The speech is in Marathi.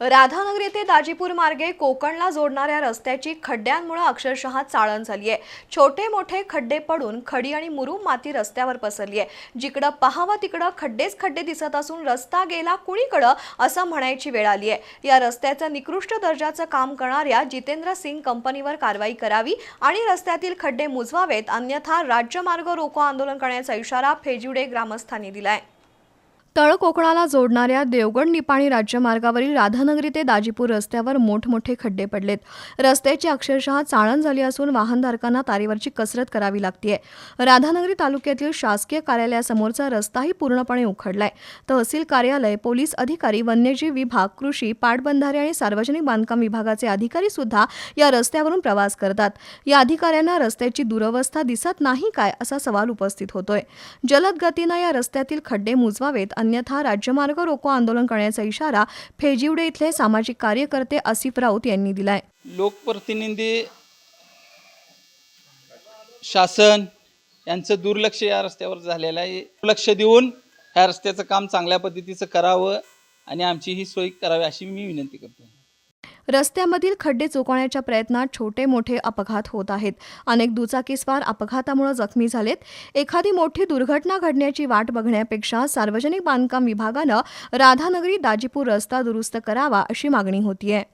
राधानगरी ते दाजीपूर मार्गे कोकणला जोडणाऱ्या रस्त्याची खड्ड्यांमुळे अक्षरशः चाळण झाली आहे. छोटे मोठे खड्डे पडून खडी आणि मुरुम माती रस्त्यावर पसरली आहे. जिकडं पहावं तिकडं खड्डेच खड्डे दिसत असून रस्ता गेला कुणीकडं असं म्हणायची वेळ आली आहे. या रस्त्याचं निकृष्ट दर्जाचं काम करणाऱ्या जितेंद्र सिंग कंपनीवर कारवाई करावी आणि रस्त्यातील खड्डे मुजवावेत अन्यथा राज्यमार्ग रोको आंदोलन करण्याचा इशारा फेजिवडे ग्रामस्थांनी दिलाय. तळ कोकणाला जोडणाऱ्या देवगड निपाणी राज्यमार्गावरील राधानगरी ते दाजीपूर रस्त्यावर मोठमोठे खड्डे पडलेत. रस्त्याची अक्षरशः चाळण झाली असून वाहनधारकांना तारेवरची कसरत करावी लागतीये. राधानगरी तालुक्यातील शासकीय कार्यालयासमोरचा रस्ताही पूर्णपणे उखडलाय. तहसील कार्यालय पोलीस अधिकारी वन्यजीव विभाग कृषी पाटबंधारे आणि सार्वजनिक बांधकाम विभागाचे अधिकारी सुद्धा या रस्त्यावरून प्रवास करतात. या अधिकाऱ्यांना रस्त्याची दुरवस्था दिसत नाही काय असा सवाल उपस्थित होतोय. जलद गतीनं या रस्त्यातील खड्डे मुजवावेत. अन्यथा राज्यमार्ग रोको आंदोलन करण्याचा इशारा फेजिवडे इथले सामाजिक कार्यकर्ते आसिफ राऊत यांनी दिलाय. लोकप्रतिनिधी शासन यांचं दुर्लक्ष या रस्त्यावर झालेलं आहे. लक्ष देऊन ह्या रस्त्याचं काम चांगल्या पद्धतीचं करावं आणि आमची ही सोय करावी अशी मी विनंती करतो. रस्त्यामधील खड्डे चुकवण्याच्या प्रयत्नात छोटे मोठे अपघात होत आहेत. अनेक दुचाकीस्वार अपघातामुळे जखमी झालेत. एखादी मोठी दुर्घटना घडण्याची वाट बघण्यापेक्षा सार्वजनिक बांधकाम विभागानं राधानगरी दाजीपूर रस्ता दुरुस्त करावा अशी मागणी होतीये.